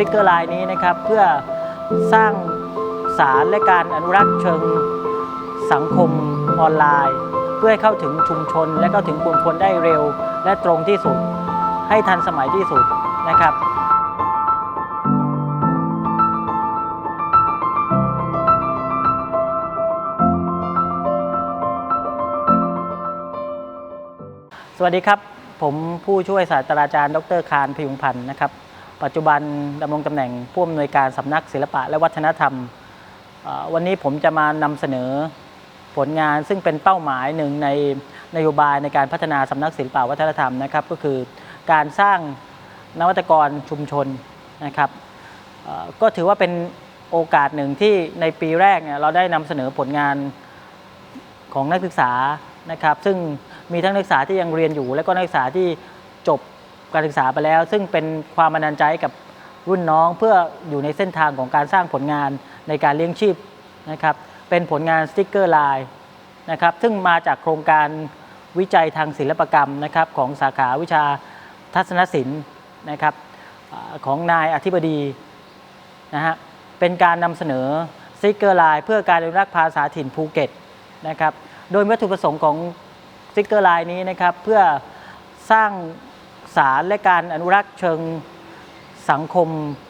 ติ๊กเกอร์ไลน์นี้นะครับ เพื่อสร้างสารและการอนุรักษ์เชิงสังคมออนไลน์ เพื่อให้เข้าถึงชุมชน และเข้าถึงกลุ่มคนได้เร็ว และตรงที่สุด ให้ทันสมัยที่สุดนะครับสวัสดีครับ ผมผู้ช่วยศาสตราจารย์ ดรคารพยุงพันธ์นะครับ ปัจจุบันดำรงตำแหน่งผู้อำนวยการสำนักศิลปะและวัฒนธรรม วันนี้ผมจะมานำเสนอผลงานซึ่งเป็นเป้าหมายหนึ่งในนโยบายในการพัฒนาสำนักศิลปะวัฒนธรรมนะครับ ก็คือการสร้างนวัตกรชุมชนนะครับก็ถือว่าเป็นโอกาสหนึ่งที่ในปีแรกเนี่ยเราได้นำเสนอผลงานของนักศึกษานะครับ ซึ่งมีทั้งนักศึกษาที่ยังเรียนอยู่ และก็นักศึกษาที่จบ การศึกษาไปแล้ว ซึ่งเป็นความบันดาลใจกับรุ่นน้องเพื่ออยู่ในเส้นทางของการสร้างผลงานในการเลี้ยงชีพนะครับเป็นผลงานสติกเกอร์ไลน์นะครับซึ่งมาจากโครงการวิจัยทางศิลปกรรมนะครับของสาขาวิชาทัศนศิลป์นะครับของนายอธิบดีนะฮะเป็นการนำเสนอสติกเกอร์ไลน์เพื่อการอนุรักษ์ภาษาถิ่นภูเก็ตนะครับโดยวัตถุประสงค์ของสติกเกอร์ไลน์นี้นะครับเพื่อสร้าง สารและการอนุรักษ์เชิงสังคม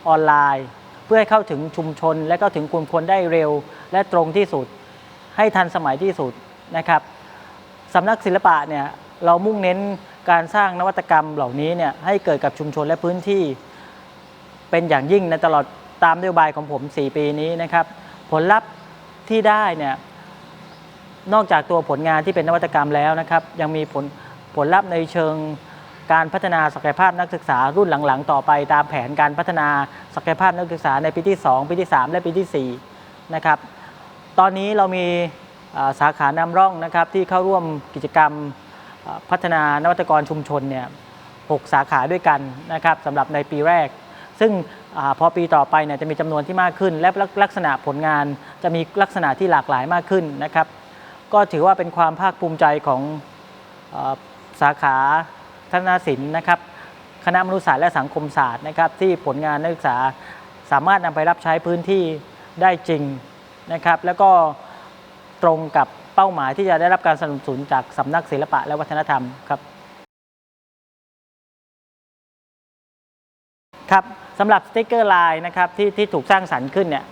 ออนไลน์ เพื่อให้เข้าถึงชุมชน และเข้าถึงกลุ่มคนได้เร็ว และตรงที่สุด ให้ทันสมัยที่สุดนะครับสำนักศิลปะเนี่ยเรามุ่งเน้นการสร้างนวัตกรรมเหล่านี้เนี่ยให้เกิดกับชุมชนและพื้นที่ เป็นอย่างยิ่งในตลอดตามนโยบายของผม 4 ปีนี้นะครับ ผลลัพธ์ที่ได้เนี่ยนอกจากตัวผลงานที่เป็นนวัตกรรมแล้วนะครับ ยังมีผลผลลัพธ์ในเชิง การพัฒนาศักยภาพนักศึกษารุ่นหลังๆ ต่อไป ตามแผนการพัฒนาศักยภาพนักศึกษาในปีที่ 2 ปีที่ 3 และปีที่4นะครับตอนนี้เรามีสาขานำร่องนะครับที่เข้าร่วมกิจกรรมพัฒนานวัตกรชุมชนเนี่ยหกสาขาด้วยกันนะครับสำหรับในปีแรก ซึ่งอพอปีต่อไปเนี่ยจะมีจำนวนที่มากขึ้น และลักษณะผลงานจะมีลักษณะที่หลากหลายมากขึ้นนะครับ ก็ถือว่าเป็นความภาคภูมิใจของอสาขา ทัศนศิลป์นะครับคณะมนุษยศาสตร์และสังคมศาสตร์นะครับที่ผลงานนักศึกษาสามารถนำไปรับใช้พื้นที่ได้จริงนะครับ แล้วก็ตรงกับเป้าหมายที่จะได้รับการสนับสนุนจากสำนักศิลปะและวัฒนธรรมครับครับสำหรับสติกเกอร์ไลน์นะครับที่ที่ถูกสร้างสรรค์ขึ้นเนี่ย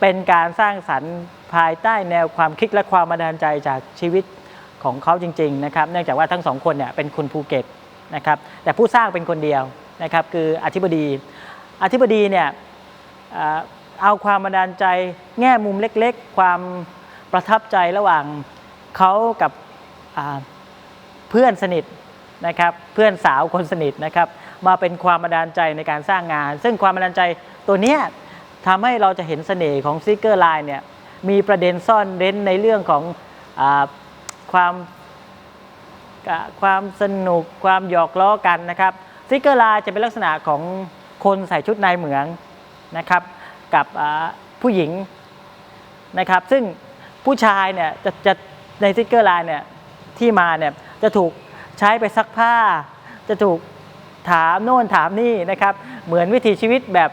เป็นการสร้างสรรค์ภายใต้แนวความคิดและความบันดาลใจจากชีวิต ของเขาจริงๆนะครับเนื่องจากว่าทั้งสองคนเนี่ยเป็นคนภูเก็ตนะครับแต่ผู้สร้างเป็นคนเดียวนะครับคืออธิบดี อธิบดีเนี่ยเอาความบันดาลใจแง่มุมเล็กๆ ความประทับใจระหว่างเขากับเพื่อนสนิทนะครับเพื่อนสาวคนสนิทนะครับมาเป็นความบันดาลใจในการสร้างงาน ซึ่งความบันดาลใจตัวเนี้ยทำให้เราจะเห็นเสน่ห์ของสติกเกอร์ไลน์เนี่ยมีประเด็นซ่อนเร้นในเรื่องของอ ความความสนุกความหยอกล้อกันนะครับสติกเกอร์ลน์จะเป็นลักษณะของคนใส่ชุดนายเหมืองนะครับ กับผู้หญิงนะครับ ซึ่งผู้ชายเนี่ยจะจะในสติกเกอร์ลน์เนี่ยที่มาเนี่ยจะถูกใช้ไปซักผ้า จะถูกถามโน่นถามนี่นะครับ เหมือนวิถีชีวิตแบบ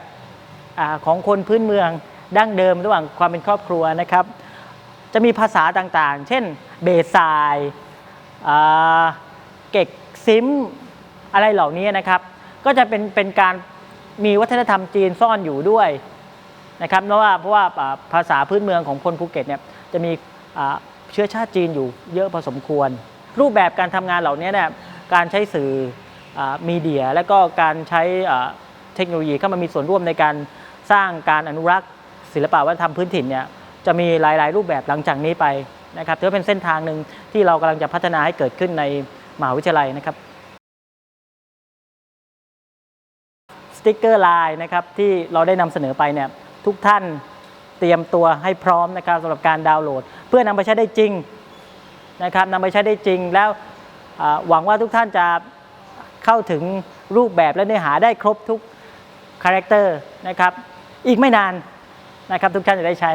อของคนพื้นเมืองดั้งเดิมระหว่างความเป็นครอบครัวนะครับ จะมีภาษาต่างๆ เช่น เบสายเก็กซิมอะไรเหล่านี้นะครับ ก็จะเป็นเป็นการมีวัฒนธรรมจีนซ่อนอยู่ด้วยนะครับเพราะว่าเพราะว่าภาษาพื้นเมืองของคนภูเก็ตเนี่ยจะมีเชื้อชาติจีนอยู่เยอะพอสมควร รูปแบบการทำงานเหล่านี้เนี่ยการใช้สื่ออมีเดีย และก็การใช้เทคโนโลยีเข้ามามีส่วนร่วมในการสร้างการอนุรักษ์ศิลปะวัฒนธรรมพื้นถิ่นเนี่ยจะมีหลาย ๆ รูปแบบหลังจากนี้ไป นะครับถือเป็นเส้นทางหนึ่งที่เรากำลังจะพัฒนาให้เกิดขึ้นในมหาวิทยาลัยนะครับสติกเกอร์ไลน์นะครับที่เราได้นำเสนอไปเนี่ยทุกท่านเตรียมตัวให้พร้อมนะครับสำหรับการดาวน์โหลด เพื่อนำไปใช้ได้จริงนะครับนำไปใช้ได้จริงแล้วหวังว่าทุกท่านจะเข้าถึงรูปแบบและเนื้อหาได้ครบทุกคาแรคเตอร์นะครับอีกไม่นานนะครับทุกท่านจะได้ใช้